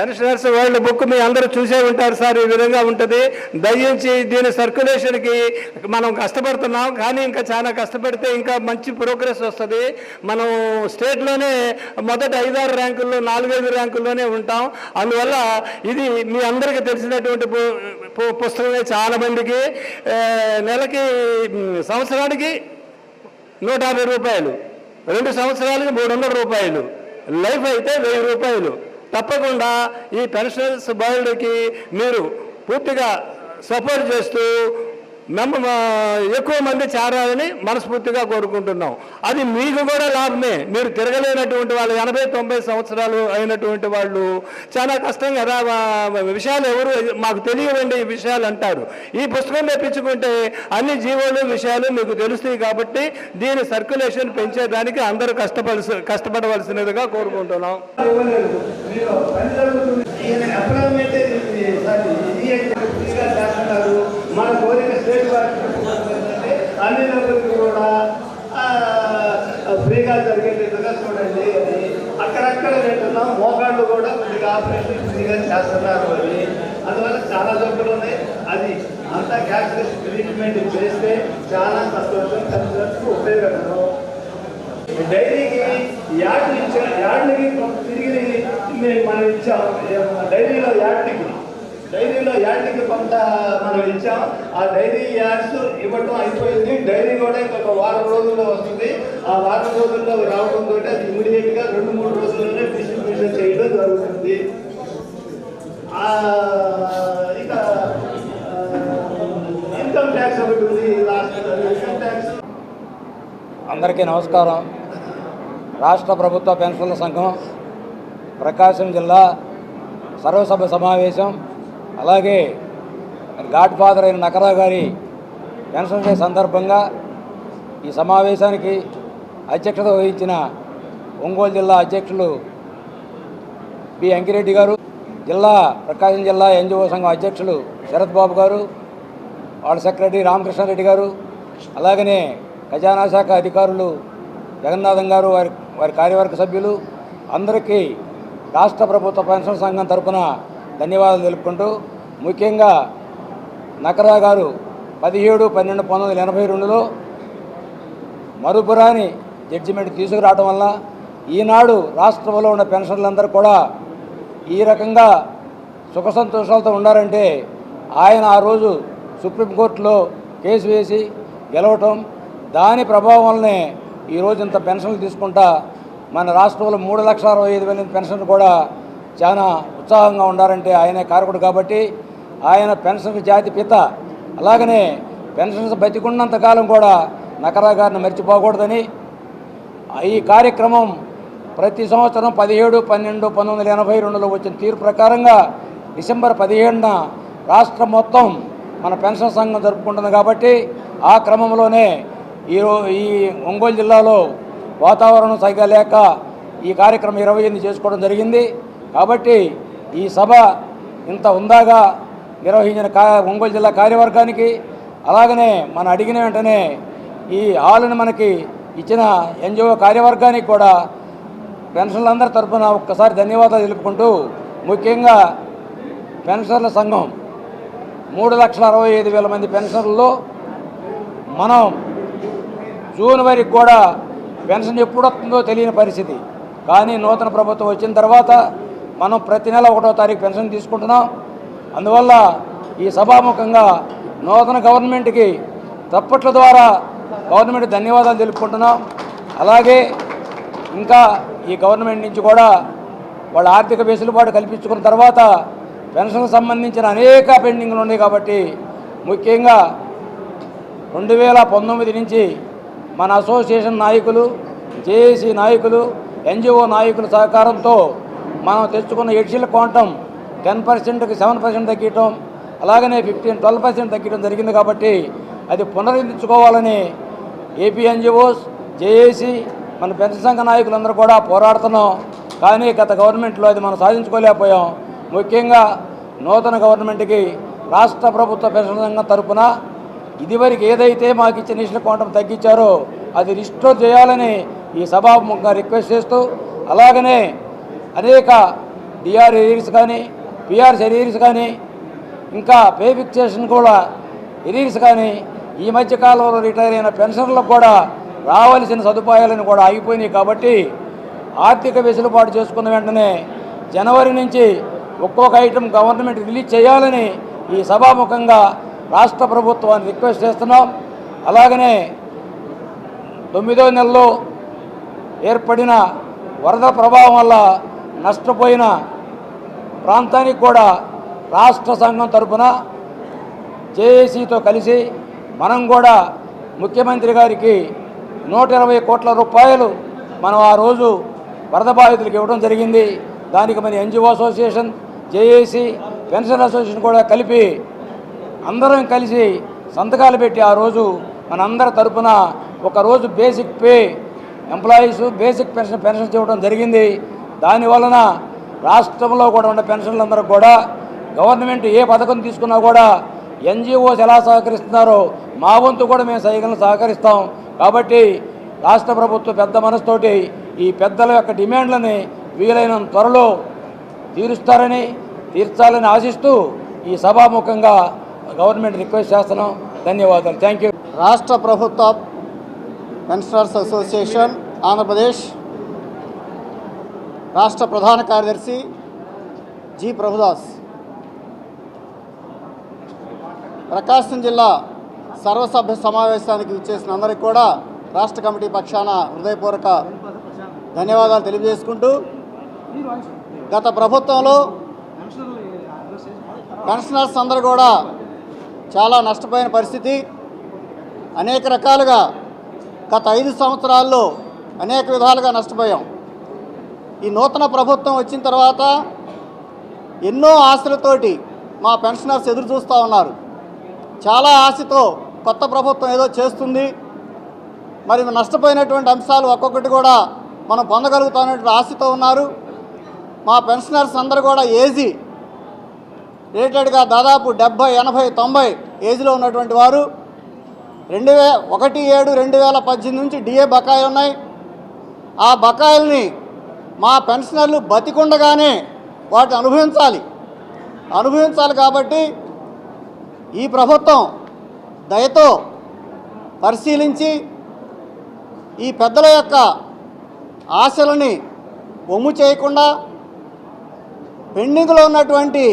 Pensioners world book మీ అందరూ చూసే ఉంటారు సార్ ఈ విధంగా ఉంటుంది. దయించి దీని సర్క్యులేషన్కి మనం కష్టపడుతున్నాం కానీ ఇంకా చాలా కష్టపడితే ఇంకా మంచి ప్రోగ్రెస్ వస్తుంది. మనం స్టేట్లోనే మొదటి ఐదారు ర్యాంకుల్లో నాలుగైదు ర్యాంకుల్లోనే ఉంటాం. అందువల్ల ఇది మీ అందరికీ తెలిసినటువంటి పు- పుస్తకమే చాలా మందికి. నెలకి సంవత్సరానికి నూట యాభై రూపాయలు రెండు సంవత్సరాలకి మూడు వందల రూపాయలు లైఫ్ అయితే వెయ్యి రూపాయలు. తప్పకుండా ఈ పెన్షనర్స్ బాలుడికి మీరు పూర్తిగా సపోర్ట్ చేస్తూ నమ్మ ఎక్కువ మంది చేరాలని మనస్ఫూర్తిగా కోరుకుంటున్నాం. అది మీకు కూడా లాభమే. మీరు తిరగలేనటువంటి వాళ్ళు ఎనభై తొంభై సంవత్సరాలు అయినటువంటి వాళ్ళు చాలా కష్టం కదా విషయాలు ఎవరు మాకు తెలియవండి ఈ విషయాలు అంటారు. ఈ పుస్తకం తెప్పించుకుంటే అన్ని జీవోలు విషయాలు మీకు తెలుస్తాయి కాబట్టి దీని సర్క్యులేషన్ పెంచేదానికి అందరూ కష్టపడి కష్టపడవలసినదిగా కోరుకుంటున్నాం. మీరు మన కోరిక స్టేట్ వారికి ఏంటంటే అన్ని నగరికి కూడా ఫ్రీగా జరిగేటట్టుగా చూడండి అని అక్కడక్కడ వింటున్నాం. మోకాళ్ళు కూడా కొద్దిగా ఆపరేషన్ ఫ్రీగా చేస్తున్నారు అని. అందువల్ల చాలా జబ్బులు ఉన్నాయి. అది అంతా క్యాష్లెస్ ట్రీట్మెంట్ చేస్తే చాలా సంతోషం ఖర్చులకు ఉపయోగకరం డైరీకి యాడ్ ఇచ్చా యాడ్లకి తిరిగి మేము మనం ఇచ్చాం డైరీలో యాడ్లకి డైరీలో యాడ్లకి కొంత మనం ఇచ్చాం. ఆ డైరీ యాడ్స్ ఇవ్వటం అయిపోయింది. డైరీ కూడా ఇంకొక వారం రోజుల్లో వస్తుంది. ఆ వారం రోజుల్లో రావడంతో అది ఇమీడియట్గా రెండు మూడు రోజుల్లోనే డిస్ట్రిబ్యూషన్ చేయడం జరుగుతుంది. ఇక ఇన్కమ్ ట్యాక్స్ ఒకటి ఉంది లాస్ట్ ఇన్కమ్ ట్యాక్స్ అందరికీ నమస్కారం. రాష్ట్ర ప్రభుత్వ పెన్షన్ల సంఘం ప్రకాశం జిల్లా సర్వసభ సమావేశం అలాగే గాడ్ ఫాదర్ అయిన నకరా గారి పెన్షన్ డే సందర్భంగా ఈ సమావేశానికి అధ్యక్షత వహించిన ఒంగోలు జిల్లా అధ్యక్షులు పి అంకిరెడ్డి గారు జిల్లా ప్రకాశం జిల్లా ఎన్జిఓ సంఘం అధ్యక్షులు శరత్ బాబు గారు వాళ్ళ సెక్రటరీ రామకృష్ణారెడ్డి గారు అలాగనే ఖజానా శాఖ అధికారులు జగన్నాథం గారు వారి వారి కార్యవర్గ సభ్యులు అందరికీ రాష్ట్ర ప్రభుత్వ పెన్షన్ సంఘం తరఫున ధన్యవాదాలు తెలుపుకుంటూ ముఖ్యంగా నకరా గారు పదిహేడు పన్నెండు పంతొమ్మిది వందల ఎనభై రెండులో మరుపురాని జడ్జిమెంట్ తీసుకురావడం వల్ల ఈనాడు రాష్ట్రంలో ఉన్న పెన్షన్లందరూ కూడా ఈ రకంగా సుఖ సంతోషాలతో ఉండారంటే ఆయన ఆ రోజు సుప్రీంకోర్టులో కేసు వేసి గెలవటం దాని ప్రభావం వల్లనే ఈరోజు ఇంత పెన్షన్లు తీసుకుంటా మన రాష్ట్రంలో మూడు లక్షల అరవై ఐదు వేల పెన్షన్ కూడా చాలా ఉత్సాహంగా ఉండారంటే ఆయనే కారకుడు కాబట్టి ఆయన పెన్షన్ జాతి పిత. అలాగనే పెన్షన్స్ బతికున్నంత కాలం కూడా నకరా గారిని మర్చిపోకూడదని ఈ కార్యక్రమం ప్రతి సంవత్సరం పదిహేడు పన్నెండు పంతొమ్మిది వందల ఎనభై రెండులో వచ్చిన తీర్పు ప్రకారంగా డిసెంబర్ పదిహేడున రాష్ట్రం మొత్తం మన పెన్షన్ సంఘం జరుపుకుంటుంది కాబట్టి ఆ క్రమంలోనే ఈరో ఈ ఒంగోలు జిల్లాలో వాతావరణం సరిగా లేక ఈ కార్యక్రమం ఇరవై ఎనిమిది చేసుకోవడం జరిగింది. కాబట్టి ఈ సభ ఇంత ఉందాగా నిర్వహించిన కా ఒంగోలు జిల్లా కార్యవర్గానికి అలాగనే మనం అడిగిన వెంటనే ఈ హాల్ని మనకి ఇచ్చిన ఎన్జిఓ కార్యవర్గానికి కూడా పెన్షన్లందరి తరఫున ఒక్కసారి ధన్యవాదాలు తెలుపుకుంటూ ముఖ్యంగా పెన్షన్ల సంఘం. మూడు లక్షల అరవై ఐదు వేల మంది పెన్షన్లలో మనం జూన్ వరకు కూడా పెన్షన్ ఎప్పుడు వస్తుందో తెలియని పరిస్థితి. కానీ నూతన ప్రభుత్వం వచ్చిన తర్వాత మనం ప్రతి నెల ఒకటో తారీఖు పెన్షన్ తీసుకుంటున్నాం. అందువల్ల ఈ సభాముఖంగా నూతన గవర్నమెంట్కి తప్పట్ల ద్వారా గవర్నమెంట్ ధన్యవాదాలు తెలుపుకుంటున్నాం. అలాగే ఇంకా ఈ గవర్నమెంట్ నుంచి కూడా వాళ్ళ ఆర్థిక వెసులుబాటు కల్పించుకున్న తర్వాత పెన్షన్కు సంబంధించిన అనేక పెండింగ్లు ఉన్నాయి కాబట్టి ముఖ్యంగా రెండు వేల పంతొమ్మిది నుంచి మన అసోసియేషన్ నాయకులు జేఏసీ నాయకులు ఎన్జిఓ నాయకుల సహకారంతో మనం తెచ్చుకున్న ఎడ్షిల్ క్వాంటం టెన్ పర్సెంట్కి సెవెన్ పర్సెంట్ తగ్గించడం అలాగనే ఫిఫ్టీన్ ట్వెల్వ్ పర్సెంట్ తగ్గించడం జరిగింది కాబట్టి అది పునరుద్ధరించుకోవాలని ఏపీ ఎన్జిఓస్ జేఏసీ మన పెన్షన్ సంఘ నాయకులందరూ కూడా పోరాడుతున్నాం. కానీ గత గవర్నమెంట్లో అది మనం సాధించుకోలేకపోయాం. ముఖ్యంగా నూతన గవర్నమెంట్కి రాష్ట్ర ప్రభుత్వ పెన్షన్ సంఘం తరపున ఇదివరకు ఏదైతే మాకు ఇచ్చిన ఇష్ట క్వాంటం తగ్గించారో అది రిస్టోర్ చేయాలని ఈ సభాముఖంగా రిక్వెస్ట్ చేస్తూ అలాగనే అనేక డిఆర్ ఎరీర్స్ కానీ పిఆర్స్ ఎరీర్స్ కానీ ఇంకా పే ఫిక్సేషన్ కూడా ఎరీర్స్ కానీ ఈ మధ్య కాలంలో రిటైర్ అయిన పెన్షన్లకు కూడా రావాల్సిన సదుపాయాలను కూడా ఆగిపోయినాయి కాబట్టి ఆర్థిక వెసులుబాటు చేసుకున్న వెంటనే జనవరి నుంచి ఒక్కొక్క ఐటెం గవర్నమెంట్ రిలీజ్ చేయాలని ఈ సభాముఖంగా రాష్ట్ర ప్రభుత్వాన్ని రిక్వెస్ట్ చేస్తున్నాం. అలాగనే తొమ్మిదో నెలలో ఏర్పడిన వరద ప్రభావం వల్ల నష్టపోయిన ప్రాంతానికి కూడా రాష్ట్ర సంఘం తరపున జేఏసీతో కలిసి మనం కూడా ముఖ్యమంత్రి గారికి నూట ఇరవై కోట్ల రూపాయలు మనం ఆ రోజు వరద బాధితులకు ఇవ్వడం జరిగింది. దానికి మన NGO association JAC pension association కూడా కలిపి అందరం కలిసి సంతకాలు పెట్టి ఆ రోజు మనందరి తరపున ఒక రోజు basic pay employees basic pension pensions ఇవ్వడం జరిగింది. దాని వలన రాష్ట్రంలో కూడా ఉన్న పెన్షన్లందరూ కూడా గవర్నమెంట్ ఏ పథకం తీసుకున్నా కూడా ఎన్జిఓస్ ఎలా సహకరిస్తున్నారో మా వంతు కూడా మేము సైకిల్ సహకరిస్తాం. కాబట్టి రాష్ట్ర ప్రభుత్వం పెద్ద మనసుతోటి ఈ పెద్దల యొక్క డిమాండ్లని వీలైనంత త్వరలో తీరుస్తారని తీర్చాలని ఆశిస్తూ ఈ సభాముఖంగా గవర్నమెంట్ రిక్వెస్ట్ చేస్తున్నాం. ధన్యవాదాలు. Thank you. రాష్ట్ర ప్రభుత్వ పెన్షనర్స్ అసోసియేషన్ ఆంధ్రప్రదేశ్ రాష్ట్ర ప్రధాన కార్యదర్శి జి ప్రభుదాస్. ప్రకాశం జిల్లా సర్వసభ్య సమావేశానికి విచ్చేసిన అందరికీ కూడా రాష్ట్ర కమిటీ పక్షాన హృదయపూర్వక ధన్యవాదాలు తెలియజేసుకుంటూ గత ప్రభుత్వంలో పెన్షనర్స్ అందరూ కూడా చాలా నష్టపోయిన పరిస్థితి. అనేక రకాలుగా గత ఐదు సంవత్సరాల్లో అనేక విధాలుగా నష్టపోయాం. ఈ నూతన ప్రభుత్వం వచ్చిన తర్వాత ఎన్నో ఆశలతోటి మా పెన్షనర్స్ ఎదురు చూస్తూ ఉన్నారు. చాలా ఆశతో కొత్త ప్రభుత్వం ఏదో చేస్తుంది. మరి నష్టపోయినటువంటి అంశాలు ఒక్కొక్కటి కూడా మనం పొందగలుగుతామనేటువంటి ఆశతో ఉన్నారు. మా పెన్షనర్స్ అందరూ కూడా ఏజీ రిలేటెడ్గా దాదాపు డెబ్భై ఎనభై తొంభై ఏజ్లో ఉన్నటువంటి వారు. రెండు వే ఒకటి ఏడు రెండు వేల పద్దెనిమిది నుంచి డిఏ బకాయిలు ఉన్నాయి. ఆ బకాయిల్ని మా పెన్షనర్లు బతికుండగానే వాటిని అనుభవించాలి. అనుభవించాలి కాబట్టి ఈ ప్రభుత్వం దయతో పరిశీలించి ఈ పెద్దల యొక్క ఆశలని ఒమ్ము చేయకుండా పెండింగ్లో ఉన్నటువంటి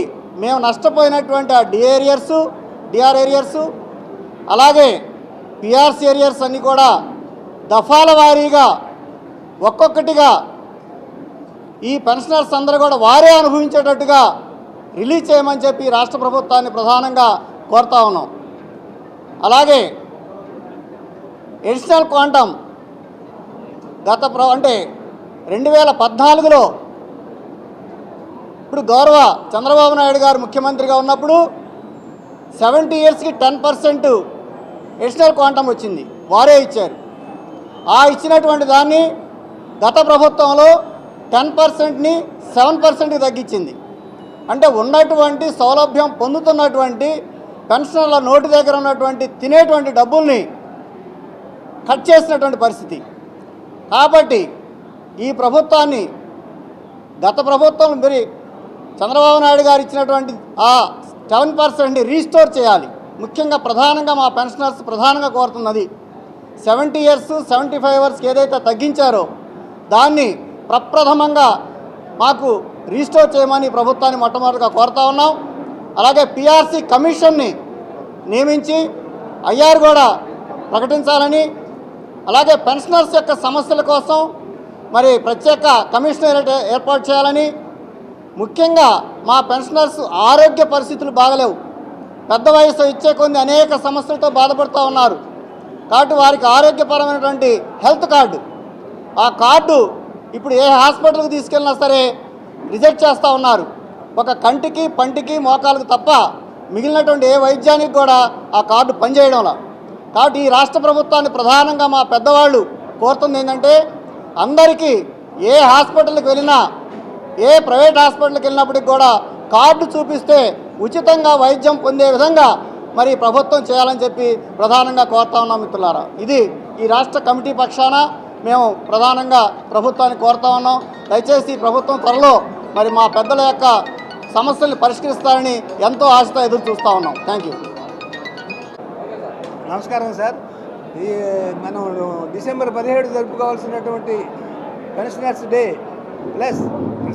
మేము నష్టపోయినటువంటి ఆ డిఏరియర్స్ డిఆర్ ఏరియర్సు అలాగే పిఆర్సీ ఏరియర్స్ అన్నీ కూడా దఫాల వారీగా ఒక్కొక్కటిగా ఈ పెన్షనర్స్ అందరూ కూడా వారే అనుభవించేటట్టుగా రిలీజ్ చేయమని చెప్పి రాష్ట్ర ప్రభుత్వాన్ని ప్రధానంగా కోరుతా ఉన్నాం. అలాగే ఎడిషనల్ క్వాంటమ్ గత ప్ర అంటే రెండు వేల పద్నాలుగులో ఇప్పుడు గౌరవ చంద్రబాబు నాయుడు గారు ముఖ్యమంత్రిగా ఉన్నప్పుడు సెవెంటీ ఇయర్స్కి టెన్ పర్సెంట్ ఎడిషనల్ క్వాంటమ్ వచ్చింది. వారే ఇచ్చారు. ఆ ఇచ్చినటువంటి దాన్ని గత ప్రభుత్వంలో టెన్ పర్సెంట్ని సెవెన్ పర్సెంట్కి తగ్గించింది. అంటే ఉన్నటువంటి సౌలభ్యం పొందుతున్నటువంటి పెన్షనర్ల నోటి దగ్గర ఉన్నటువంటి తినేటువంటి డబ్బుల్ని కట్ చేసినటువంటి పరిస్థితి. కాబట్టి ఈ ప్రభుత్వాన్ని గత ప్రభుత్వం మరి చంద్రబాబు నాయుడు గారు ఇచ్చినటువంటి ఆ సెవెన్ పర్సెంట్ని రీస్టోర్ చేయాలి. ముఖ్యంగా ప్రధానంగా మా పెన్షనర్స్ ప్రధానంగా కోరుతున్నది. సెవెంటీ ఇయర్స్ సెవెంటీ ఫైవ్ ఇయర్స్కి ఏదైతే తగ్గించారో దాన్ని ప్రప్రథమంగా మాకు రీస్టోర్ చేయమని ప్రభుత్వాన్ని మొట్టమొదటిగా కోరుతా ఉన్నాం. అలాగే పిఆర్సీ కమిషన్ని నియమించి ఐఆర్ కూడా ప్రకటించాలని అలాగే పెన్షనర్స్ యొక్క సమస్యల కోసం మరి ప్రత్యేక కమిషనరేట్ ఏర్పాటు చేయాలని ముఖ్యంగా మా పెన్షనర్స్ ఆరోగ్య పరిస్థితులు బాగలేవు. పెద్ద వయసు ఇచ్చే కొన్ని అనేక సమస్యలతో బాధపడుతూ ఉన్నారు. కాబట్టి వారికి ఆరోగ్యపరమైనటువంటి హెల్త్ కార్డు ఆ కార్డు ఇప్పుడు ఏ హాస్పిటల్కి తీసుకెళ్ళినా సరే రిజెక్ట్ చేస్తూ ఉన్నారు. ఒక కంటికి పంటికి మోకాలకు తప్ప మిగిలినటువంటి ఏ వైద్యానికి కూడా ఆ కార్డు పనిచేయడంలా. కాబట్టి ఈ రాష్ట్ర ప్రభుత్వాన్ని ప్రధానంగా మా పెద్దవాళ్ళు కోరుతుంది ఏంటంటే అందరికీ ఏ హాస్పిటల్కి వెళ్ళినా ఏ ప్రైవేట్ హాస్పిటల్కి వెళ్ళినప్పటికి కూడా కార్డు చూపిస్తే ఉచితంగా వైద్యం పొందే విధంగా మరి ప్రభుత్వం చేయాలని చెప్పి ప్రధానంగా కోరుతా ఉన్నాం మిత్రులారా. ఇది ఈ రాష్ట్ర కమిటీ పక్షాన మేము ప్రధానంగా ప్రభుత్వాన్ని కోరుతా ఉన్నాం. దయచేసి ప్రభుత్వం త్వరలో మరి మా పెద్దల యొక్క సమస్యల్ని పరిష్కరిస్తారని ఎంతో ఆశతో ఎదురు చూస్తూ ఉన్నాం. థ్యాంక్ యూ నమస్కారం సార్. ఈ మనం డిసెంబర్ పదిహేడు జరుపుకోవాల్సినటువంటి పెన్షనర్స్ డే ప్లస్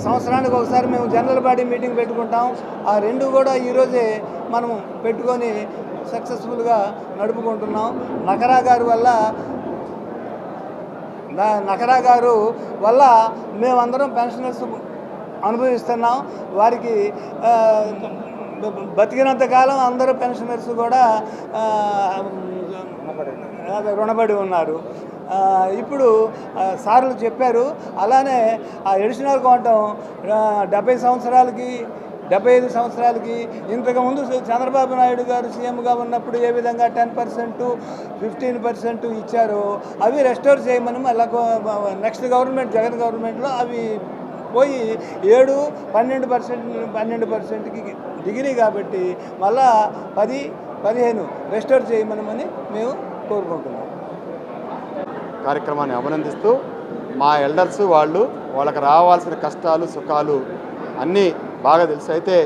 సంవత్సరానికి ఒకసారి మేము జనరల్ బాడీ మీటింగ్ పెట్టుకుంటాం. ఆ రెండు కూడా ఈరోజే మనం పెట్టుకొని సక్సెస్ఫుల్గా నడుపుకుంటున్నాం. నకరా గారి వల్ల నకరా గారు వల్ల మేమందరం పెన్షనర్స్ అనుభవిస్తున్నాం. వారికి బతికినంత కాలం అందరూ పెన్షనర్స్ కూడా రుణపడి ఉన్నారు. ఇప్పుడు సార్లు చెప్పారు. అలానే ఆ ఎడిషనల్ కోటం డెబ్బై సంవత్సరాలకి డెబ్బై ఐదు సంవత్సరాలకి ఇంతకుముందు చంద్రబాబు నాయుడు గారు సీఎంగా ఉన్నప్పుడు ఏ విధంగా టెన్ పర్సెంట్ ఫిఫ్టీన్ పర్సెంట్ ఇచ్చారో అవి రెస్టోర్ చేయమని అలా నెక్స్ట్ గవర్నమెంట్ జగన్ గవర్నమెంట్లో అవి పోయి ఏడు పన్నెండు పర్సెంట్ పన్నెండు పర్సెంట్కి డిగ్రీ కాబట్టి మళ్ళా పది పదిహేను రెస్టోర్ చేయమనమని మేము కోరుకుంటున్నాం. కార్యక్రమాన్ని అభినందిస్తూ మా ఎల్డర్స్ వాళ్ళు వాళ్ళకి రావాల్సిన కష్టాలు సుఖాలు అన్నీ బాగా తెలుసు. అయితే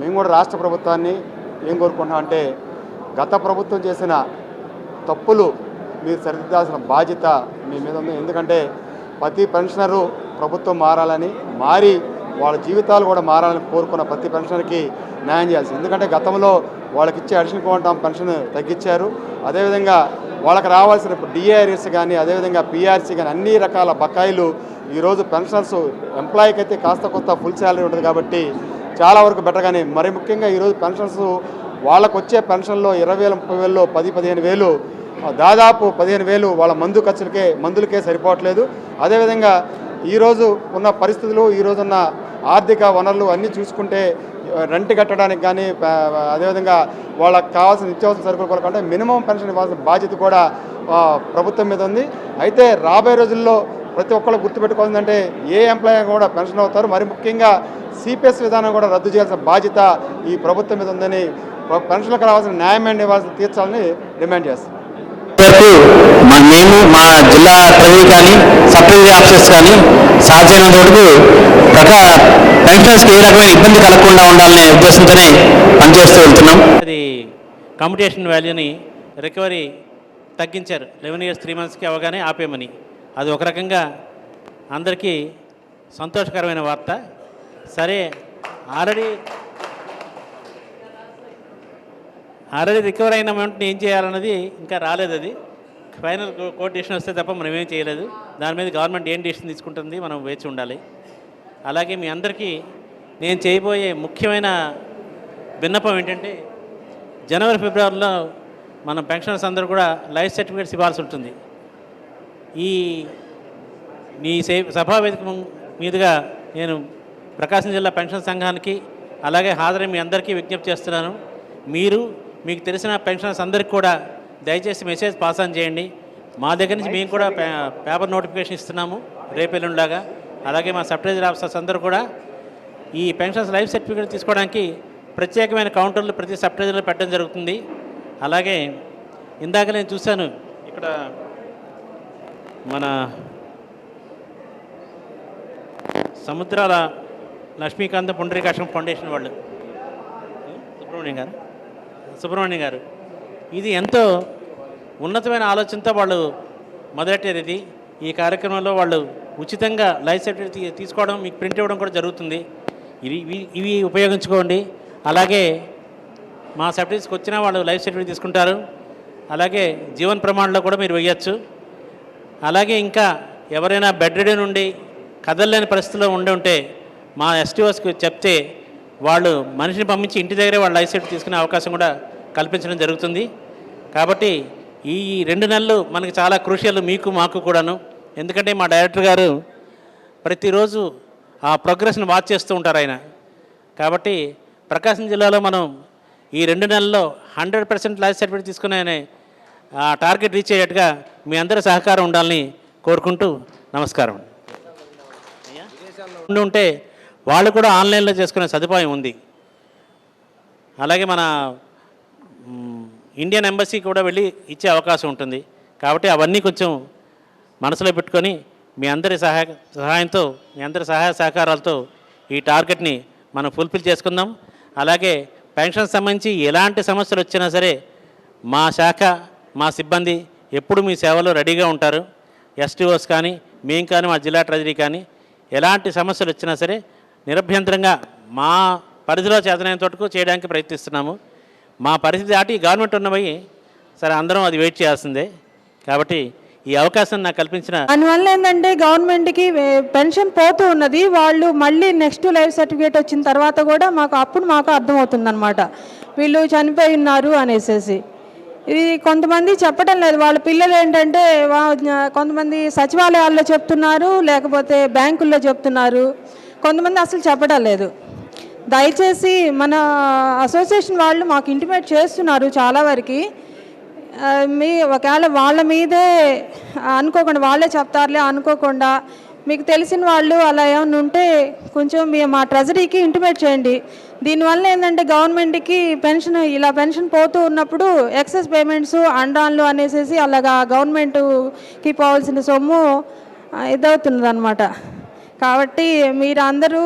మేము కూడా రాష్ట్ర ప్రభుత్వాన్ని ఏం కోరుకుంటున్నామంటే గత ప్రభుత్వం చేసిన తప్పులు మీరు సరిదిద్దాల్సిన బాధ్యత మీ మీద ఉంది. ఎందుకంటే ప్రతి పెన్షనరు ప్రభుత్వం మారాలని మారి వాళ్ళ జీవితాలు కూడా మారాలని కోరుకున్న ప్రతి పెన్షనర్కి న్యాయం చేయాల్సి ఎందుకంటే గతంలో వాళ్ళకి ఇచ్చే అడిషనల్ క్వాంటమ్ పెన్షన్ తగ్గించారు. అదేవిధంగా వాళ్ళకి రావాల్సిన డిఆర్ఎస్ కానీ అదేవిధంగా పిఆర్సీ కానీ అన్ని రకాల బకాయిలు ఈరోజు పెన్షనర్స్ ఎంప్లాయీకి అయితే కాస్త కొత్త ఫుల్ శాలరీ ఉంటుంది కాబట్టి చాలా వరకు బెటర్ కానీ మరి ముఖ్యంగా ఈరోజు పెన్షన్స్ వాళ్ళకు వచ్చే పెన్షన్లో ఇరవై వేల ముప్పై వేలలో పది పదిహేను వేలు దాదాపు పదిహేను వేలు వాళ్ళ మందు ఖర్చులకే మందులకే సరిపోవట్లేదు. అదేవిధంగా ఈరోజు ఉన్న పరిస్థితులు ఈరోజున్న ఆర్థిక వనరులు అన్నీ చూసుకుంటే రెంట్ కట్టడానికి కానీ అదేవిధంగా వాళ్ళకి కావాల్సిన నిత్యావసర సరుకులు కొరకంటే మినిమం పెన్షన్ ఇవ్వాల్సిన బాధ్యత కూడా ప్రభుత్వం మీద ఉంది. అయితే రాబోయే రోజుల్లో ప్రతి ఒక్కళ్ళు గుర్తుపెట్టుకోవాలంటే ఏ ఎంప్లాయీ కూడా పెన్షన్ అవుతారు. మరి ముఖ్యంగా సిపిఎస్ విధానం కూడా రద్దు చేయాల్సిన బాధ్యత ఈ ప్రభుత్వం మీద ఉందని పెన్షన్లకు రావాల్సిన న్యాయమైన ఇవ్వాల్సిన తీర్చాలని డిమాండ్ చేస్తాం మేము మా జిల్లా ట్రెజరీ కానీ సబ్ ట్రెజరీ ఆఫీసర్స్ కానీ సాధ్యమైనంత వరకు ప్రకా పెన్షనర్స్కి ఏ రకమైన ఇబ్బంది కలగకుండా ఉండాలనే ఉద్దేశంతోనే పనిచేస్తూ వెళ్తున్నాం. అది కమ్యూటేషన్ వాల్యూని రికవరీ తగ్గించారు. లెవెన్ ఇయర్స్ త్రీ మంత్స్కి అవగానే ఆపేయమని. అది ఒక రకంగా అందరికీ సంతోషకరమైన వార్త. సరే ఆల్రెడీ ఆల్రెడీ రికవర్ అయిన అమౌంట్ని ఏం చేయాలన్నది ఇంకా రాలేదు అది. ఫైనల్ కోర్ట్ డిసిషన్ వస్తే తప్ప మనం ఏం చేయలేదు. దాని మీద గవర్నమెంట్ ఏం డిసిషన్ తీసుకుంటుంది మనం వేచి ఉండాలి. అలాగే మీ అందరికీ నేను చేయబోయే ముఖ్యమైన విన్నపం ఏంటంటే జనవరి ఫిబ్రవరిలో మన పెన్షనర్స్ అందరూ కూడా లైఫ్ సర్టిఫికేట్స్ ఇవ్వాల్సి ఉంటుంది. ఈ మీ సే సభావేదిక మీదుగా నేను ప్రకాశం జిల్లా పెన్షన్ సంఘానికి అలాగే హాజరై మీ అందరికీ విజ్ఞప్తి చేస్తున్నాను. మీరు మీకు తెలిసిన పెన్షనర్స్ అందరికీ కూడా దయచేసి మెసేజ్ పాస్ ఆన్ చేయండి. మా దగ్గర నుంచి మేము కూడా పే పేపర్ నోటిఫికేషన్ ఇస్తున్నాము రేపెల్లుండగా అలాగే మా సబ్ ట్రెజరీ ఆఫీసర్స్ అందరూ కూడా ఈ పెన్షన్స్ లైఫ్ సర్టిఫికేట్ తీసుకోవడానికి ప్రత్యేకమైన కౌంటర్లు ప్రతి సబ్ ట్రెజరీలో పెట్టడం జరుగుతుంది. అలాగే ఇందాక నేను చూశాను ఇక్కడ మన సముద్రాల లక్ష్మీకాంత పుండరీకాశం ఫౌండేషన్ వాళ్ళు. సుబ్రహ్మణ్యం గారు? సుబ్రహ్మణ్యం గారు ఇది ఎంతో ఉన్నతమైన ఆలోచనతో వాళ్ళు మొదలెట్టారు ఇది. ఈ కార్యక్రమంలో వాళ్ళు ఉచితంగా లైఫ్ సర్టిఫికేట్ తీసుకోవడం మీకు ప్రింట్ ఇవ్వడం కూడా జరుగుతుంది. ఇవి ఇవి- ఇవి ఉపయోగించుకోండి. అలాగే మా సర్టిఫికేట్స్కి వచ్చిన వాళ్ళు లైఫ్ సర్టిఫికేట్ తీసుకుంటారు. అలాగే జీవన్ ప్రమాణంలో కూడా మీరు వేయచ్చు అలాగే ఇంకా ఎవరైనా బెడ్ రెడీ నుండి కదలలేని పరిస్థితిలో ఉండి ఉంటే మా ఎస్టీఓస్కి చెప్తే వాళ్ళు మనిషిని పంపించి ఇంటి దగ్గరే వాళ్ళ లైఫ్ తీసుకునే అవకాశం కూడా కల్పించడం జరుగుతుంది. కాబట్టి ఈ రెండు నెలలు మనకి చాలా క్రూషియల్ మీకు మాకు కూడాను. ఎందుకంటే మా డైరెక్టర్ గారు ప్రతిరోజు ఆ ప్రోగ్రెస్ని వాచ్ చేస్తూ ఉంటారు ఆయన. కాబట్టి ప్రకాశం జిల్లాలో మనం ఈ రెండు నెలల్లో హండ్రెడ్ పర్సెంట్ లైఫ్ సర్టిఫికేట్ తీసుకునే ఆ టార్గెట్ రీచ్ అయ్యేట్టుగా మీ అందరి సహకారం ఉండాలని కోరుకుంటూ నమస్కారం. ఉండి ఉంటే వాళ్ళు కూడా ఆన్లైన్లో చేసుకునే సదుపాయం ఉంది. అలాగే మన ఇండియన్ ఎంబసీ కూడా వెళ్ళి ఇచ్చే అవకాశం ఉంటుంది. కాబట్టి అవన్నీ కొంచెం మనసులో పెట్టుకొని మీ అందరి సహాయ సహాయంతో మీ అందరి సహాయ సహకారాలతో ఈ టార్గెట్ని మనం ఫుల్ఫిల్ చేసుకుందాం. అలాగే పెన్షన్ సంబంధించి ఎలాంటి సమస్యలు వచ్చినా సరే మా శాఖ మా సిబ్బంది ఎప్పుడు మీ సేవలో రెడీగా ఉంటారు? ఎస్టీఓస్ కానీ మేము కానీ మా జిల్లా ట్రెజరీ కానీ ఎలాంటి సమస్యలు వచ్చినా సరే నిరభ్యంతరంగా మా పరిధిలో చేతనైన తోటకు చేయడానికి ప్రయత్నిస్తున్నాము. మా పరిస్థితి దాటి గవర్నమెంట్ ఉన్నవి సరే అందరం అది వెయిట్ చేయాల్సిందే. కాబట్టి ఈ అవకాశం నాకు కల్పించిన దానివల్ల ఏంటంటే గవర్నమెంట్కి పెన్షన్ పోతూ ఉన్నది. వాళ్ళు మళ్ళీ నెక్స్ట్ లైఫ్ సర్టిఫికేట్ వచ్చిన తర్వాత కూడా మాకు అప్పుడు మాకు అర్థమవుతుంది అనమాట వీళ్ళు చనిపోయి ఉన్నారు అనేసేసి. ఇది కొంతమంది చెప్పడం లేదు. వాళ్ళ పిల్లలు ఏంటంటే వా- కొంతమంది సచివాలయాల్లో చెప్తున్నారు లేకపోతే బ్యాంకుల్లో చెప్తున్నారు. కొంతమంది అసలు చెప్పడం లేదు. దయచేసి మన అసోసియేషన్ వాళ్ళు మాకు ఇంటిమేట్ చేస్తున్నారు చాలా వరకు. మీ ఒకవేళ వాళ్ళ మీదే అనుకోకుండా వాళ్ళే చెప్తారులే అనుకోకుండా మీకు తెలిసిన వాళ్ళు అలా ఏమైనా ఉంటే కొంచెం మీ మా ట్రెజరీకి ఇంటిమేట్ చేయండి. దీనివల్ల ఏంటంటే గవర్నమెంట్కి పెన్షన్ ఇలా పెన్షన్ పోతూ ఉన్నప్పుడు ఎక్సెస్ పేమెంట్స్ అండాన్లు అనేసి అలాగా గవర్నమెంట్కి పోవాల్సిన సొమ్ము ఇదవుతున్నది అనమాట కాబట్టి మీరు అందరూ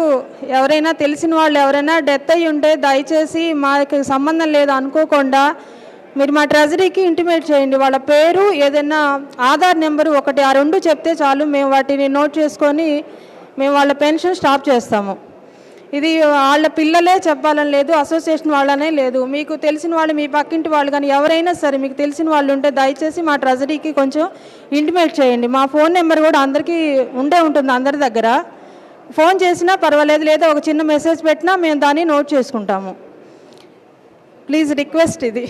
ఎవరైనా తెలిసిన వాళ్ళు ఎవరైనా డెత్ అయ్యి ఉంటే దయచేసి మాకు సంబంధం లేదు అనుకోకుండా మీరు మా ట్రెజరీకి ఇంటిమేట్ చేయండి. వాళ్ళ పేరు ఏదైనా ఆధార్ నెంబరు ఒకటి ఆ రెండు చెప్తే చాలు. మేము వాటిని నోట్ చేసుకొని మేము వాళ్ళ పెన్షన్ స్టాప్ చేస్తాము. ఇది వాళ్ళ పిల్లలే చెప్పాలని లేదు అసోసియేషన్ వాళ్ళనే లేదు. మీకు తెలిసిన వాళ్ళు మీ పక్కింటి వాళ్ళు కానీ ఎవరైనా సరే మీకు తెలిసిన వాళ్ళు ఉంటే దయచేసి మా ట్రెజరీకి కొంచెం ఇంటిమేట్ చేయండి. మా ఫోన్ నెంబర్ కూడా అందరికీ ఉండే ఉంటుంది అందరి దగ్గర. ఫోన్ చేసినా పర్వాలేదు లేదా ఒక చిన్న మెసేజ్ పెట్టినా మేము దాన్ని నోట్ చేసుకుంటాము. ప్లీజ్ రిక్వెస్ట్ ఇది.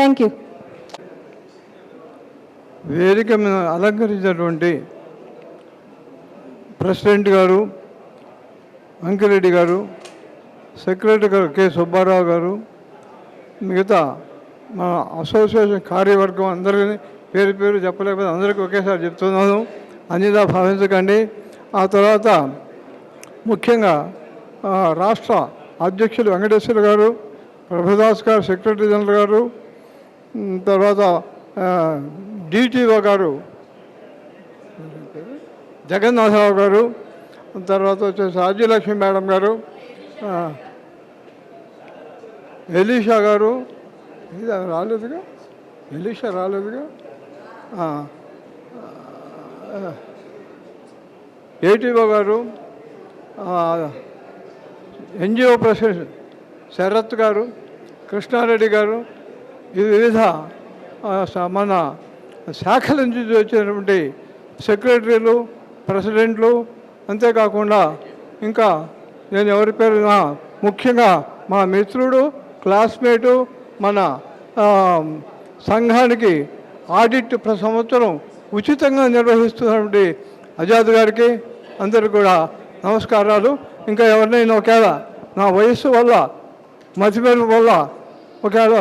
థ్యాంక్ యూ వేదిక మీద అలంకరించినటువంటి ప్రెసిడెంట్ గారు అంకిరెడ్డి గారు సెక్రటరీ గారు కె. సుబ్బారావు గారు మిగతా మా అసోసియేషన్ కార్యవర్గం అందరికీ పేరు పేరు చెప్పలేకపోతే అందరికీ ఒకేసారి చెప్తున్నాను. అన్నిదా భావించకండి. ఆ తర్వాత ముఖ్యంగా రాష్ట్ర అధ్యక్షులు వెంకటేశ్వర గారు ప్రభుదాస్ గారు సెక్రటరీ జనరల్ గారు తర్వాత డిటిఓ గారు జగన్నాథరావు గారు తర్వాత వచ్చేసి రాజ్యలక్ష్మి మేడం గారు ఎలీషా గారు ఇది రాలేదుగా? ఎలీషా రాలేదుగా? ఏటీఓ గారు ఎన్జిఓ ప్రెసిడెంట్ శరత్ గారు కృష్ణారెడ్డి గారు వివిధ మన శాఖల నుంచి వచ్చినటువంటి సెక్రటరీలు ప్రెసిడెంట్లు అంతేకాకుండా ఇంకా నేను ఎవరి పేరు నా- ముఖ్యంగా మా మిత్రుడు క్లాస్మేటు మన సంఘానికి ఆడిట్ ప్రతి సంవత్సరం ఉచితంగా నిర్వహిస్తున్నటువంటి ఆజాద్ గారికి అందరికీ కూడా నమస్కారాలు. ఇంకా ఎవరినైనా ఒకవేళ నా వయస్సు వల్ల మతిమరుపు వల్ల ఒకవేళ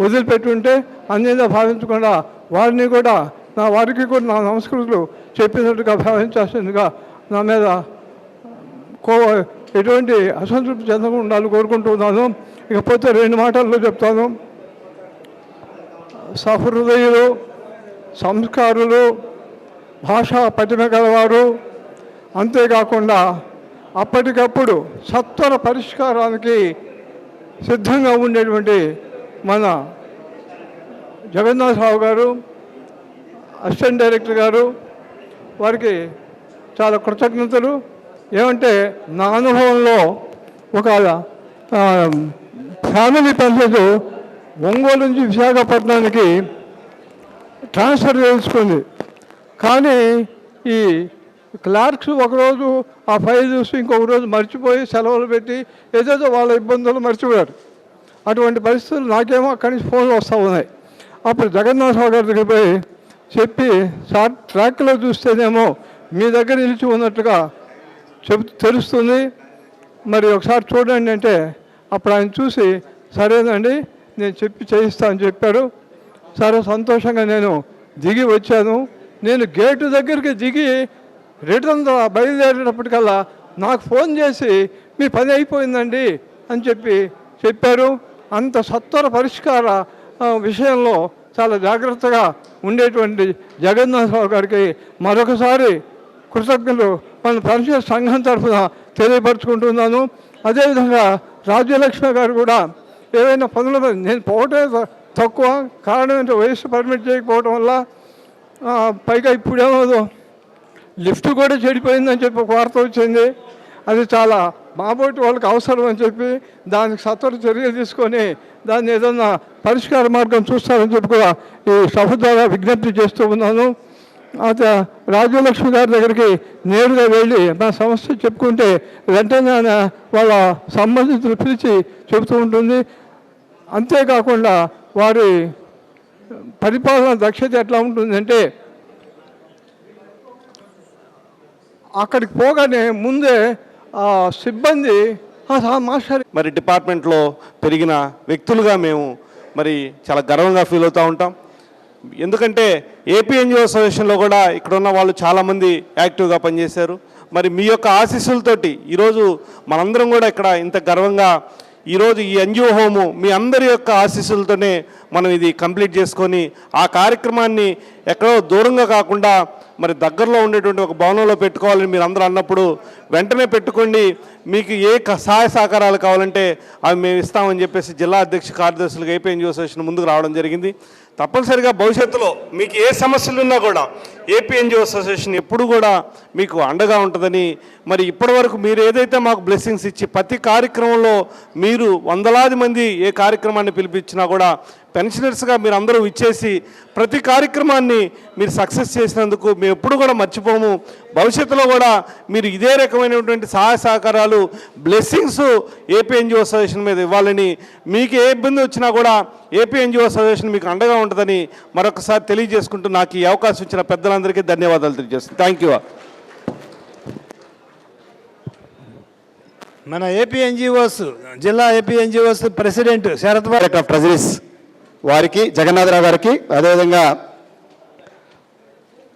వదిలిపెట్టుంటే అన్యంగా భావించకుండా వారిని కూడా నా వారికి కూడా నా సంస్కృతులు చెప్పినట్టుగా భావించాల్సిందిగా నా మీద కో ఎటువంటి అసంతృప్తి చెందకుండా ఉండాలని కోరుకుంటున్నాను. ఇకపోతే రెండు మాటల్లో చెప్తాను. సహృదయులు సంస్కారులు భాషా పటిమ గలవారు అంతేకాకుండా అప్పటికప్పుడు సత్వర పరిష్కారానికి సిద్ధంగా ఉండేటువంటి మన జగన్నాథరావు గారు అసిస్టెంట్ డైరెక్టర్ గారు వారికి చాలా కృతజ్ఞతలు. ఏమంటే నా అనుభవంలో ఒక ఫ్యామిలీ పెన్షన్ ఒంగోలు నుంచి విశాఖపట్నానికి ట్రాన్స్ఫర్ చేసుకుంది కానీ ఈ క్లార్క్స్ ఒకరోజు ఆ ఫైల్ చూసి ఇంకొక రోజు మర్చిపోయి సెలవులు పెట్టి ఏదేదో వాళ్ళ ఇబ్బందులు మర్చిపోయారు. అటువంటి పరిస్థితులు నాకేమో అక్కడి నుంచి ఫోన్లు వస్తూ ఉన్నాయి. అప్పుడు జగన్నాథరావు గారి దగ్గర పోయి చెప్పి సార్ ట్రాక్లో చూస్తేనేమో మీ దగ్గర నిలిచి ఉన్నట్టుగా చెప్ తెలుస్తుంది. మరి ఒకసారి చూడండి అంటే అప్పుడు ఆయన చూసి సరేనండి నేను చెప్పి చేయిస్తా అని చెప్పారు సరే సంతోషంగా నేను దిగి వచ్చాను. నేను గేటు దగ్గరికి దిగి రిటర్న్ బయలుదేరేటప్పటికల్లా నాకు ఫోన్ చేసి మీ పని అయిపోయిందండి అని చెప్పి చెప్పారు. అంత సత్వర పరిష్కార విషయంలో చాలా జాగ్రత్తగా ఉండేటువంటి జగన్నాథరావు గారికి మరొకసారి కృతజ్ఞతలు మన పెన్షన్ సంఘం తరఫున తెలియపరుచుకుంటున్నాను. అదేవిధంగా రాజ్యలక్ష్మి గారు కూడా ఏవైనా పనుల నేను పోవటమే తక్కువ. కారణం ఏంటంటే వయసు పర్మిట్ చేయకపోవడం వల్ల పైగా ఇప్పుడేమో లిఫ్ట్ కూడా చెడిపోయిందని చెప్పి ఒక వార్త వచ్చింది. అది చాలా మాబోటి వాళ్ళకి అవసరం అని చెప్పి దానికి సత్వర చర్య తీసుకొని దాన్ని ఏదన్నా పరిష్కార మార్గం చూస్తారని చెప్పి కూడా ఈ సభ ద్వారా విజ్ఞప్తి చేస్తూ ఉన్నాను. అయితే రాజ్యలక్ష్మి గారి దగ్గరికి నేరుగా వెళ్ళి మా సమస్య చెప్పుకుంటే వెంటనే వాళ్ళ సంబంధితులు పిలిచి చెబుతూ ఉంటుంది. అంతేకాకుండా వారి పరిపాలన దక్షత ఎట్లా ఉంటుందంటే అక్కడికి పోగానే ముందే సిబ్బంది "ఆ, సార్ మాస్టర్. మరి డిపార్ట్మెంట్లో పెరిగిన వ్యక్తులుగా మేము మరి చాలా గర్వంగా ఫీల్ అవుతూ ఉంటాం. ఎందుకంటే ఏపీ ఎన్జిఓ అసోసియేషన్లో కూడా ఇక్కడ ఉన్న వాళ్ళు చాలామంది యాక్టివ్గా పనిచేశారు. మరి మీ యొక్క ఆశీస్సులతోటి ఈరోజు మనందరం కూడా ఇక్కడ ఇంత గర్వంగా ఈరోజు ఈ ఎన్జిఓ హోము మీ అందరి యొక్క ఆశీస్సులతోనే మనం ఇది కంప్లీట్ చేసుకొని ఆ కార్యక్రమాన్ని ఎక్కడో దూరంగా కాకుండా మరి దగ్గరలో ఉండేటువంటి ఒక భవనంలో పెట్టుకోవాలని మీరు అందరూ అన్నప్పుడు వెంటనే పెట్టుకోండి. మీకు ఏ సహాయ సహకారాలు కావాలంటే అవి మేము ఇస్తామని చెప్పేసి జిల్లా అధ్యక్ష కార్యదర్శులుగా ఏపీ అసోసియేషన్ ముందుకు రావడం జరిగింది. తప్పనిసరిగా భవిష్యత్తులో మీకు ఏ సమస్యలు ఉన్నా కూడా ఏపీ అసోసియేషన్ ఎప్పుడు కూడా మీకు అండగా ఉంటుందని మరి ఇప్పటివరకు మీరు ఏదైతే మాకు బ్లెస్సింగ్స్ ఇచ్చి ప్రతి కార్యక్రమంలో మీరు వందలాది మంది ఏ కార్యక్రమాన్ని పిలిపించినా కూడా పెన్షనర్స్గా మీరు అందరూ ఇచ్చేసి ప్రతి కార్యక్రమాన్ని మీరు సక్సెస్ చేసినందుకు మేము ఎప్పుడు కూడా మర్చిపోము. భవిష్యత్తులో కూడా మీరు ఇదే రకమైనటువంటి సహాయ సహకారాలు బ్లెస్సింగ్స్ ఏపీ ఎన్జిఓ అసోసియేషన్ మీద ఇవ్వాలని మీకు ఏ ఇబ్బంది వచ్చినా కూడా ఏపీ ఎన్జిఓ అసోసియేషన్ మీకు అండగా ఉంటుందని మరొకసారి తెలియజేసుకుంటూ నాకు ఈ అవకాశం ఇచ్చిన పెద్దలందరికీ ధన్యవాదాలు తెలియజేస్తాను థ్యాంక్ యూ మన ఏపీ ఎన్జిఓస్ జిల్లా AP NGOs president Sharath Babu. Director of treasuries వారికి జగన్నాథరావు గారికి అదేవిధంగా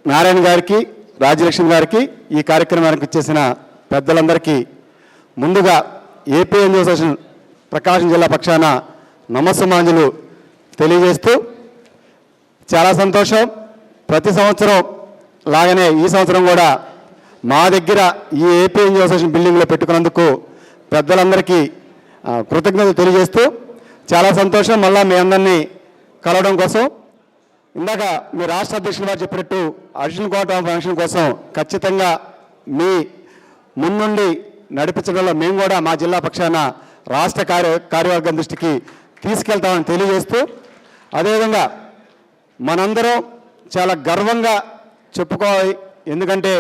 నారాయణ గారికి రాజ్యలక్ష్మి గారికి ఈ కార్యక్రమానికి ఇచ్చేసిన పెద్దలందరికీ ముందుగా ఏపీ అసోసియేషన్ ప్రకాశం జిల్లా పక్షాన నమస్సమాంజలు తెలియజేస్తూ చాలా సంతోషం. ప్రతి సంవత్సరం లాగానే ఈ సంవత్సరం కూడా మా దగ్గర ఈ ఏపీ ఎన్జిఓ అసోసియేషన్ బిల్డింగ్లో పెట్టుకున్నందుకు పెద్దలందరికీ కృతజ్ఞతలు తెలియజేస్తూ చాలా సంతోషం. మళ్ళీ మీ అందరినీ కలవడం కోసం ఇందాక మీ రాష్ట్ర అధ్యక్షులు వారు చెప్పినట్టు అడిషనల్ కోర్ట్ ఫంక్షన్ కోసం ఖచ్చితంగా మీ ముందుండి నడిపించడంలో మేము కూడా మా జిల్లా పక్షాన రాష్ట్ర కార్య కార్యవర్గం దృష్టికి తీసుకెళ్తామని తెలియజేస్తూ అదేవిధంగా మనందరం చాలా గర్వంగా చెప్పుకోవాలి. ఎందుకంటే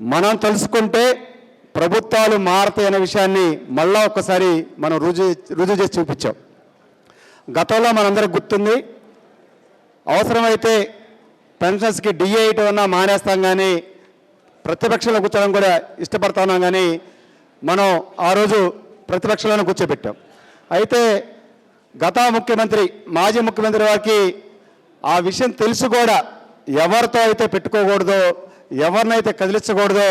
మనం తెలుసుకుంటే ప్రభుత్వాలు మారతాయి అనే విషయాన్ని మళ్ళా ఒక్కసారి మనం రుజువు రుజువు చేసి చూపించాం. గతంలో మనందరికి గుర్తుంది. అవసరమైతే పెన్షన్స్కి డిఏ అన్నా మానేస్తాం కానీ ప్రతిపక్షంలో కూర్చోవడం కూడా ఇష్టపడుతున్నాం కానీ మనం ఆ రోజు ప్రతిపక్షంలోనే కూర్చోబెట్టాం. అయితే గత ముఖ్యమంత్రి మాజీ ముఖ్యమంత్రి వారికి ఆ విషయం తెలుసు కూడా. ఎవరితో అయితే పెట్టుకోకూడదో ఎవరినైతే కదిలించకూడదో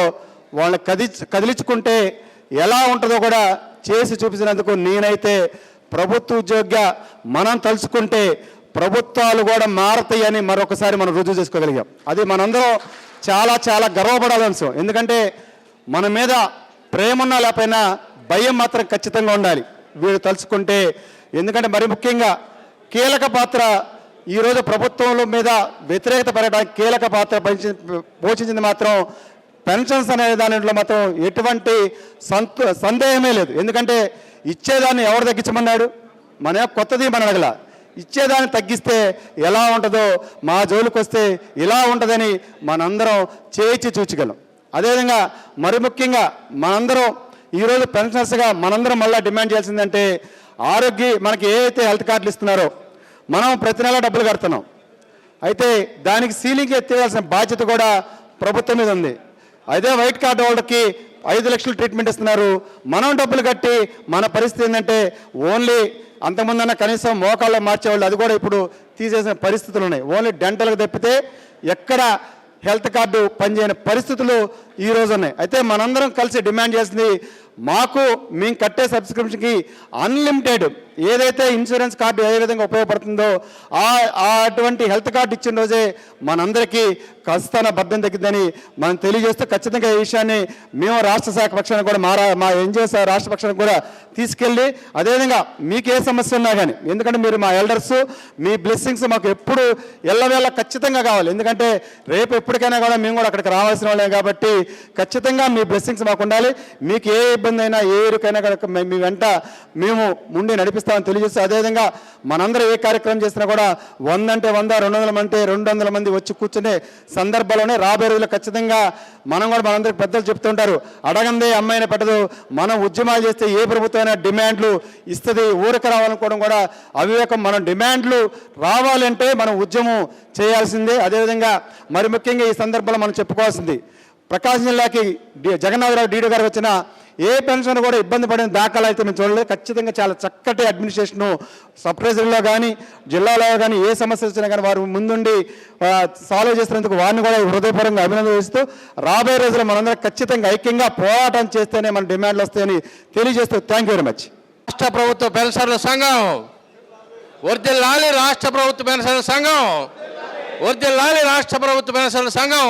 వాళ్ళని కది కదిలించుకుంటే ఎలా ఉంటుందో కూడా చేసి చూపించినందుకు నేనైతే ప్రభుత్వ ఉద్యోగిగా మనం తలుచుకుంటే ప్రభుత్వాలు కూడా మారతాయని మరొకసారి మనం రుజువు చేసుకోగలిగాం. అది మనందరం చాలా చాలా గర్వపడాలి అంశం. ఎందుకంటే మన మీద ప్రేమ ఉన్నా లేకపోయినా భయం మాత్రం ఖచ్చితంగా ఉండాలి. వీడు తలుచుకుంటే ఎందుకంటే మరి ముఖ్యంగా కీలక పాత్ర ఈరోజు ప్రభుత్వంలో మీద వ్యతిరేకత పెరగడానికి కీలక పాత్ర పోషించింది మాత్రం పెన్షన్స్ అనే దానిలో మాత్రం ఎటువంటి సందేహమే లేదు. ఎందుకంటే ఇచ్చేదాన్ని ఎవరు తగ్గించమన్నాడు? మన కొత్తది మన అడగల. ఇచ్చేదాన్ని తగ్గిస్తే ఎలా ఉంటుందో మా జోలికి వస్తే ఇలా ఉంటుందని మనందరం చేయించి చూచగలం. అదేవిధంగా మరి ముఖ్యంగా మనందరం ఈరోజు పెన్షనర్స్గా మనందరం మళ్ళీ డిమాండ్ చేయాల్సిందంటే ఆరోగ్య మనకి ఏ అయితే హెల్త్ కార్డులు ఇస్తున్నారో మనం ప్రతి నెల డబ్బులు కడుతున్నాం. అయితే దానికి సీలింగ్ ఎత్తేయాల్సిన బాధ్యత కూడా ప్రభుత్వం మీద ఉంది. అదే వైట్ కార్డు వాళ్ళకి ఐదు లక్షలు ట్రీట్మెంట్ ఇస్తున్నారు. మనం డబ్బులు కట్టి మన పరిస్థితి ఏంటంటే ఓన్లీ అంతకుముందన్న కనీసం మోకాళ్ళ మార్చేవాళ్ళు అది కూడా ఇప్పుడు తీసేసిన పరిస్థితులు ఉన్నాయి. ఓన్లీ డెంటల్కి తప్పితే ఎక్కడ హెల్త్ కార్డు పనిచేయని పరిస్థితులు ఈ రోజు ఉన్నాయి. అయితే మనందరం కలిసి డిమాండ్ చేసింది మాకు మేము కట్టే సబ్స్క్రిప్షన్కి అన్లిమిటెడ్ ఏదైతే ఇన్సూరెన్స్ కార్డు ఏ విధంగా ఉపయోగపడుతుందో ఆ అటువంటి హెల్త్ కార్డు ఇచ్చిన రోజే మనందరికీ ఖచ్చితంగా బద్దం తగ్గిందని మనం తెలియజేస్తూ ఖచ్చితంగా ఈ విషయాన్ని మేము రాష్ట్ర శాఖ పక్షాన్ని కూడా మారా మా ఎన్జిఓ రాష్ట్ర పక్షానికి కూడా తీసుకెళ్ళి అదేవిధంగా మీకు ఏ సమస్య ఉన్నా కానీ ఎందుకంటే మీరు మా ఎల్డర్స్ మీ బ్లెస్సింగ్స్ మాకు ఎప్పుడు ఎల్లవేళ ఖచ్చితంగా కావాలి. ఎందుకంటే రేపు ఎప్పటికైనా కూడా మేము కూడా అక్కడికి రావాల్సిన వాళ్ళే కాబట్టి ఖచ్చితంగా మీ బ్లెస్సింగ్స్ మాకు ఉండాలి. మీకు ఏ ఇబ్బంది అయినా ఏ ఎరుకైనా కనుక మీ వెంట మేము ముండి నడిపిస్తామని తెలియజేస్తూ అదేవిధంగా మనందరూ ఏ కార్యక్రమం చేసినా కూడా వంద అంటే వంద రెండు వందల మంది రెండు వందల మంది వచ్చి కూర్చునే సందర్భంలోనే రాబోయే రోజులు ఖచ్చితంగా మనం కూడా మనందరికి పెద్దలు చెప్తుంటారు అడగందే అమ్మాయిని పెట్టదు మనం ఉద్యమాలు చేస్తే ఏ ప్రభుత్వమైన డిమాండ్లు ఇస్తుంది ఊరికి రావాలనుకోవడం కూడా అవివేకం మనం డిమాండ్లు రావాలంటే మనం ఉద్యమం చేయాల్సిందే అదేవిధంగా మరి ముఖ్యంగా ఈ సందర్భంలో మనం చెప్పుకోవాల్సింది ప్రకాశం జిల్లాకి జగన్నాథరావు డీడీ గారు వచ్చిన ఏ పెన్షన్ కూడా ఇబ్బంది పడిన దాఖలు అయితే మేము చూడలేదు. ఖచ్చితంగా చాలా చక్కటి అడ్మినిస్ట్రేషను సప్రైజర్లో కానీ జిల్లాలో కానీ ఏ సమస్య వచ్చినా కానీ వారు ముందుండి సాల్వ్ చేసినందుకు వారిని కూడా హృదయపూర్వకంగా అభినందిస్తూ రాబోయే రోజుల్లో మనందరం ఖచ్చితంగా ఐక్యంగా పోరాటం చేస్తేనే మన డిమాండ్లు వస్తాయని తెలియజేస్తూ థ్యాంక్ యూ వెరీ మచ్ రాష్ట్ర ప్రభుత్వ పెన్షన్ల సంఘం వర్దిల్లాలి రాష్ట్ర ప్రభుత్వ పెన్షన్ల సంఘం వర్దిల్లాలి రాష్ట్ర ప్రభుత్వ పెన్షన్ల సంఘం.